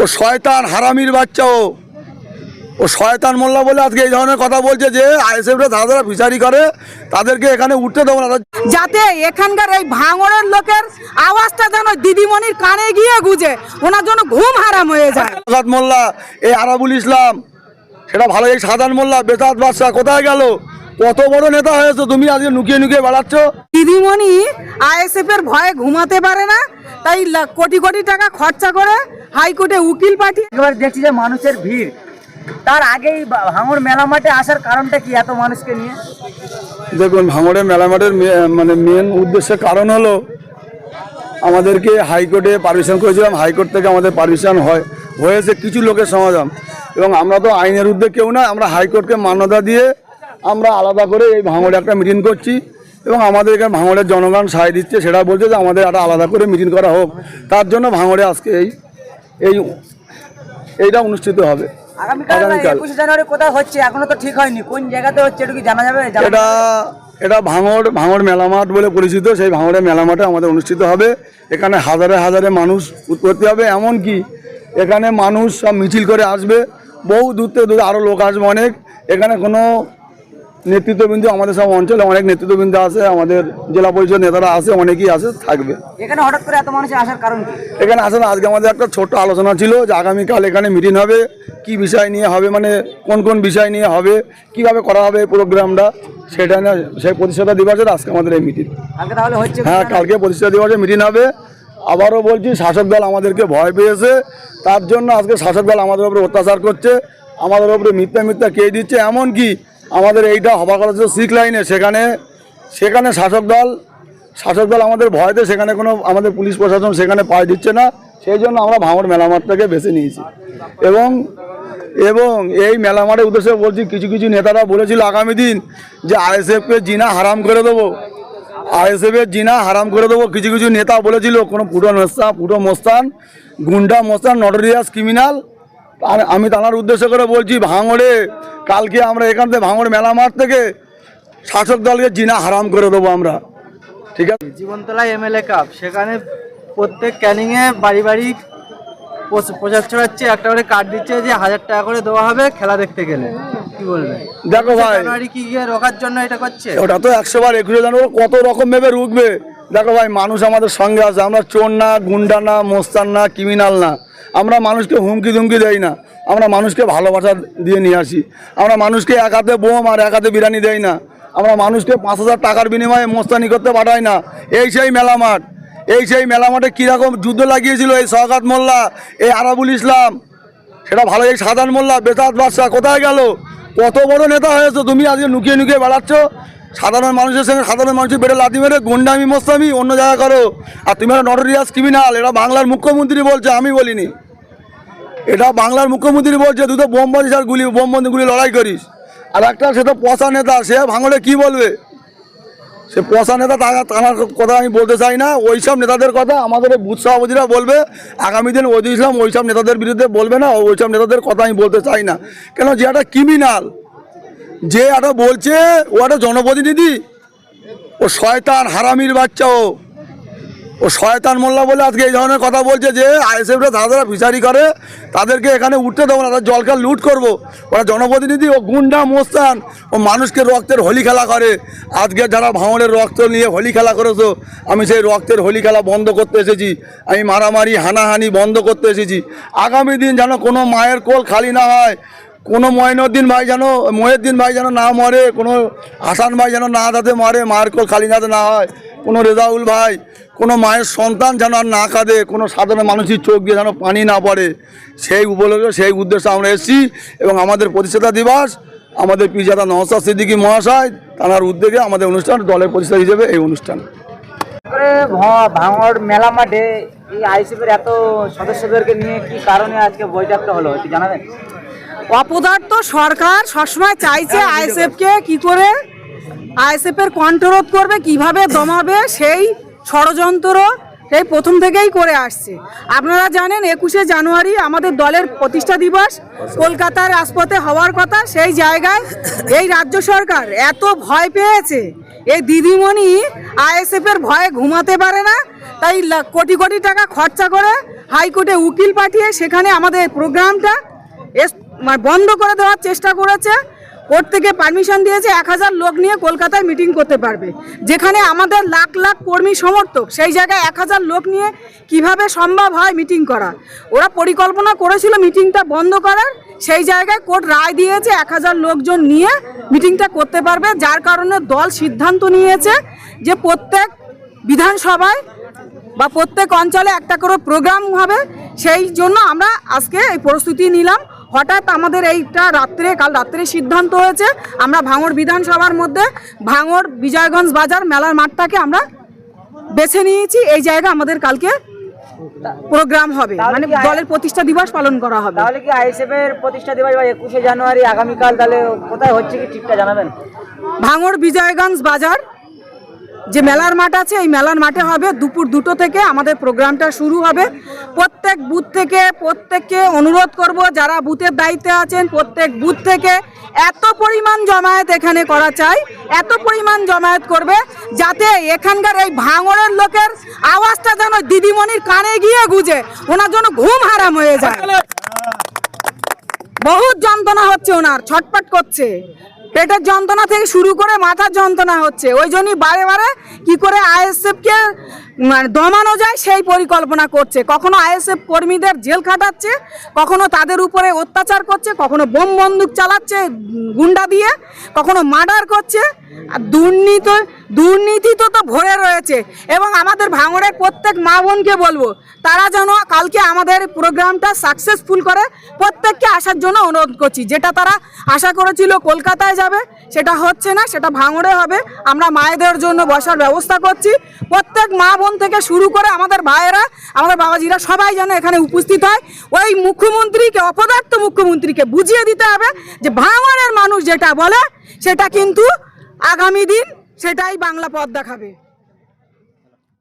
ও শয়তান হারামির বাচ্চা ও। ও শয়তান মোল্লা বলে আজকে এই ধরনের কথা বলছে যে আইএসএফরা যারা যারা ফিচারি করে তাদেরকে এখানে উঠতে দেবো না। যাতে এখানকার এই ভাঙড়ের লোকের আওয়াজটা যেন দিদিমণির কানে গিয়ে গুজে ওনার জন্য ঘুম হারাম হয়ে যায়। মোল্লা এই আরাবুল ইসলাম সেটা ভালো এই সাধারণ মোল্লা বেতাত বাদশাহ কোথায় গেল? কত বড় নেতা হয়েছে তুমি আজকে নুকিয়ে নুকিয়ে বেড়াচ্ছ? দিদিমণি আইএসএফ এর ভয়ে ঘুমাতে পারে না তাই কোটি কোটি টাকা খরচা করে হাইকোর্টে উকিল পাঠিয়ে এবার দেখছি যে মানুষের ভিড়। তার আগেই ভাঙড় মেলা মাঠে আসার কারণটা কি এত মানুষকে নিয়ে? দেখুন ভাঙড়ে মেলামাটের মে- মানে মেন উদ্দেশ্যের কারণ হলো আমাদেরকে হাইকোর্টে পারমিশন করেছিলাম। হাইকোর্ট থেকে আমাদের পারমিশন হয়। হয়েছে কিছু লোকের সমাধান এবং আমরা তো আইনের ঊর্ধ্বে কেউ না আমরা হাইকোর্টকে মান্যতা দিয়ে আমরা আলাদা করে এই ভাঙড়ে একটা মিটিং করছি। এবং আমাদের এখানে ভাঙড়ের জনগণ সায় দিচ্ছে সেটা বলছে যে আমাদের একটা আলাদা করে মিটিং করা হোক। তার জন্য ভাঙড়ে আজকে এই এই এইটা অনুষ্ঠিত হবে। আগামীকাল। একুশে জানুয়ারি কোথায় হচ্ছে এখনও তো ঠিক হয়নি। কোন জায়গাতে হচ্ছে এটা কি জানা যাবে? এটা এটা ভাঙড় ভাঙড় মেলামাঠ বলে পরিচিত। সেই ভাঙড়ের মেলামাঠে আমাদের অনুষ্ঠিত হবে। এখানে হাজারে হাজারে মানুষ উৎপত্তি হবে। এমনকি এখানে মানুষ সব মিছিল করে আসবে। বহু দূর থেকে দূর আরও লোক আসবে অনেক। এখানে কোনো নেতৃত্ববৃন্দ আমাদের সব অঞ্চলে অনেক নেতৃত্ববৃন্দ আছে আমাদের জেলা পরিষদ নেতারা আছে অনেকেই আছে থাকবে। এখানে হঠাৎ করে এত মানুষের আসার কারণ কি? এখানে আসলে আজকে আমাদের একটা ছোট্ট আলোচনা ছিল যে আগামীকাল এখানে মিটিং হবে কি বিষয় নিয়ে হবে মানে কোন কোন বিষয় নিয়ে হবে কীভাবে করা হবে এই প্রোগ্রামটা সেটা নিয়ে সেই প্রতিষ্ঠাতা দিবসের আজকে আমাদের এই মিটিং কালকে তাহলে হচ্ছে হ্যাঁ কালকে প্রতিষ্ঠাতা দিবসে মিটিং হবে। আবারও বলছি শাসক দল আমাদেরকে ভয় পেয়েছে। তার জন্য আজকে শাসক দল আমাদের উপরে অত্যাচার করছে। আমাদের উপরে মিথ্যা মিথ্যা কে দিচ্ছে? এমনকি আমাদের এইটা হবার কথা ছিল সিক লাইনে, সেখানে সেখানে শাসক দল শাসক দল আমাদের ভয়তে সেখানে কোনো আমাদের পুলিশ প্রশাসন সেখানে পায় দিচ্ছে না, সেই জন্য আমরা ভাঙড় মেলামাঠটাকে বেছে নিয়েছি। এবং এবং এই মেলামাঠের উদ্দেশ্যে বলছি, কিছু কিছু নেতারা বলেছিল আগামী দিন যে আইএসএফকে জিনা হারাম করে দেবো। আইএসএফের জিনা হারাম করে দেবো, কিছু কিছু নেতা বলেছিল, কোনো পুরো মোস্তা পুরো মোস্তান, গুন্ডা মোস্তান নটোরিয়াস ক্রিমিনাল আমি তার উদ্দেশ্য করে বলছি, ভাঙড়ে কালকে আমরা এখান থেকে ভাঙড় মেলা মাঠ থেকে শাসক দলকে জিনা হারাম করে দেবো আমরা। ঠিক আছে? জীবনতলা এমএলএ কাপ সেখানে প্রত্যেক ক্যানিংয়ে বাড়ি বাড়ি প্রচ- প্রচার ছড়াচ্ছে একটা করে কার্ড দিচ্ছে যে হাজার টাকা করে দেওয়া হবে খেলা দেখতে গেলে। কি বলবে? দেখো ভাই। কি গিয়ে রোখার জন্য এটা করছে? ওটা তো একশো বার একুশে জানুয়ারি কত রকম ভেবে রুখবে। দেখো ভাই মানুষ আমাদের সঙ্গে আছে আমরা চোর না গুন্ডা না মোস্তান না ক্রিমিনাল না। আমরা মানুষকে হুমকি ধুমকি দেই না। আমরা মানুষকে ভালোবাসা দিয়ে নিয়ে আসি। আমরা মানুষকে এক হাতে বোম আর এক হাতে বিরিয়ানি দেই না। আমরা মানুষকে পাঁচ হাজার টাকার বিনিময়ে মোস্তানি করতে পাঠাই না। এই সেই মেলা মাঠ। এই সেই মেলা মাঠে কীরকম যুদ্ধ লাগিয়েছিল এই সহকাত মোল্লা, এই আরাবুল ইসলাম। সেটা ভালো, এই সাধারণ মোল্লা বেতাত বাদশাহ কোথায় গেল? কত বড় নেতা হয়েছে তুমি আজকে নুকিয়ে নুকিয়ে বেড়াচ্ছ? সাধারণ মানুষের সঙ্গে সাধারণ মানুষের বেড়ে লাথি মেরে গুন্ডামি, মোস্তামি, অন্য জায়গায় করো। আর তুমি একটা নটোরিয়াস ক্রিমিনাল এটা বাংলার মুখ্যমন্ত্রী বলছে, আমি বলিনি। এটা বাংলার মুখ্যমন্ত্রী বলছে, তুই তো বোম বাজিস আর গুলি বোম বন্ধু গুলি লড়াই করিস। আর একটা সে তো পচা নেতা, সে ভাঙলে কি বলবে? সে পচা নেতা তা- তার কথা আমি বলতে চাই না, ওইসব নেতাদের কথা আমাদের বুথ সভাপতিরা বলবে। আগামী দিন ওই ইসলাম ওইসব নেতাদের বিরুদ্ধে বলবে না, ওইসব নেতাদের কথা আমি বলতে চাই না। কেন যে একটা ক্রিমিনাল যে একটা বলছে, ও একটা জনপ্রতিনিধি, ও শয়তান, হারামির বাচ্চা ও। ও শয়তান মোল্লা বলে আজকে এই ধরনের কথা বলছে যে আইএসএফরা যারা যারা ফিচারি করে, তাদেরকে এখানে উঠতে দেবো না, তাদের জলকার লুট করব। ওরা জনপ্রতিনিধি, ও গুন্ডা, মোস্তান, ও মানুষকে রক্তের হোলি খেলা করে। আজকে যারা ভাঙড়ের রক্ত নিয়ে হোলি খেলা করেছ, আমি সেই রক্তের হোলি খেলা বন্ধ করতে এসেছি। আমি মারামারি, হানাহানি বন্ধ করতে এসেছি। আগামী দিন যেন কোনো মায়ের কোল খালি না হয়, কোনো ময়নুদ্দিন ভাই যেন, মহিউদ্দিন ভাই যেন না মরে, কোনো হাসান ভাই যেন না যাতে মরে, মায়ের কোল খালি না হয়। কোনো রেজাউল ভাই কোনো মায়ের সন্তান যেন আর না কাঁদে কোনো সাধারণ মানুষের চোখ দিয়ে যেন পানি না পড়ে সেই উপলক্ষে সেই উদ্দেশ্যে আমরা এসেছি এবং আমাদের প্রতিষ্ঠাতা দিবস আমাদের পিজাদা নওসাদ সিদ্দিকী মহাশয় তার উদ্যোগে আমাদের অনুষ্ঠান দলের প্রতিষ্ঠা হিসেবে এই অনুষ্ঠান। ভাঙড় মেলা মাঠে এই আইসিপির এত সদস্যদেরকে নিয়ে কি কারণে আজকে বৈঠকটা হলো একটু জানাবেন? অপদার্থ সরকার সবসময় চাইছে আইএসএফ কে কি করে আইএসএফ এর কন্ট্রোল করবে, কীভাবে দমাবে, সেই ষড়যন্ত্র সেই প্রথম থেকেই করে আসছে। আপনারা জানেন, একুশে জানুয়ারি আমাদের দলের প্রতিষ্ঠা দিবস। কলকাতার রাজপথে হওয়ার কথা, সেই জায়গায় এই রাজ্য সরকার এত ভয় পেয়েছে। এই দিদিমণি আইএসএফ এর ভয়ে ঘুমাতে পারে না, তাই কোটি কোটি টাকা খরচা করে হাইকোর্টে উকিল পাঠিয়ে সেখানে আমাদের প্রোগ্রামটা মানে বন্ধ করে দেওয়ার চেষ্টা করেছে। কোর্ট থেকে পারমিশন দিয়েছে এক হাজার লোক নিয়ে কলকাতায় মিটিং করতে পারবে। যেখানে আমাদের লাখ লাখ কর্মী সমর্থক, সেই জায়গায় এক হাজার লোক নিয়ে কীভাবে সম্ভব হয় মিটিং করা? ওরা পরিকল্পনা করেছিল মিটিংটা বন্ধ করার, সেই জায়গায় কোর্ট রায় দিয়েছে এক হাজার লোকজন নিয়ে মিটিংটা করতে পারবে, যার কারণে দল সিদ্ধান্ত নিয়েছে যে প্রত্যেক বিধানসভায় বা প্রত্যেক অঞ্চলে একটা করে প্রোগ্রাম হবে। সেই জন্য আমরা আজকে এই প্রস্তুতি নিলাম। হঠাৎ আমাদের এইটা রাত্রে কাল রাত্রে সিদ্ধান্ত হয়েছে আমরা ভাঙড় বিধানসভার মধ্যে ভাঙড় বিজয়গঞ্জ বাজার মেলার মাঠটাকে আমরা বেছে নিয়েছি। এই জায়গা আমাদের কালকে প্রোগ্রাম হবে। মানে দলের প্রতিষ্ঠা দিবস পালন করা হবে। তাহলে কি আইএসএফ এর প্রতিষ্ঠা দিবস বা একুশে জানুয়ারি আগামীকাল তাহলে কোথায় হচ্ছে কি ঠিকটা জানাবেন? ভাঙড় বিজয়গঞ্জ বাজার যে মেলার মাঠ আছে এই মেলার মাঠে হবে দুপুর দুটো থেকে আমাদের প্রোগ্রামটা শুরু হবে। প্রত্যেক বুথ থেকে প্রত্যেককে অনুরোধ করব যারা বুথের দায়িত্বে আছেন প্রত্যেক বুথ থেকে এত পরিমাণ জমায়েত এখানে করা চাই এত পরিমাণ জমায়েত করবে যাতে এখানকার এই ভাঙড়ের লোকের আওয়াজটা যেন দিদিমণির কানে গিয়ে গুজে ওনার জন্য ঘুম হারাম হয়ে যায়। বহুত যন্ত্রণা হচ্ছে ওনার ছটপট করছে। পেটের যন্ত্রণা থেকে শুরু করে মাথার যন্ত্রণা হচ্ছে। ওই জন্যই বারে বারে কী করে আইএসএফকে মানে দমানো যায়, সেই পরিকল্পনা করছে। কখনো আইএসএফ কর্মীদের জেল খাটাচ্ছে, কখনো তাদের উপরে অত্যাচার করছে, কখনো বোম বন্দুক চালাচ্ছে, গুন্ডা দিয়ে, কখনো মার্ডার করছে। আর দুর্নীতি দুর্নীতি তো তো ভরে রয়েছে। এবং আমাদের ভাঙড়ের প্রত্যেক মা বোনকে বলব, তারা যেন কালকে আমাদের প্রোগ্রামটা সাকসেসফুল করে, প্রত্যেককে আসার জন্য অনুরোধ করছি। যেটা তারা আশা করেছিল কলকাতায় যাবে, সেটা হচ্ছে না, সেটা ভাঙড়ে হবে। আমরা মায়েদের জন্য বসার ব্যবস্থা করছি। প্রত্যেক মা বোন থেকে শুরু করে আমাদের ভাইয়েরা, আমাদের বাবাজিরা সবাই যেন এখানে উপস্থিত হয়। ওই মুখ্যমন্ত্রীকে, অপদার্থ মুখ্যমন্ত্রীকে বুঝিয়ে দিতে হবে যে ভাঙনের মানুষ যেটা বলে, সেটা কিন্তু আগামী দিন সেটাই বাংলা পথ দেখাবে।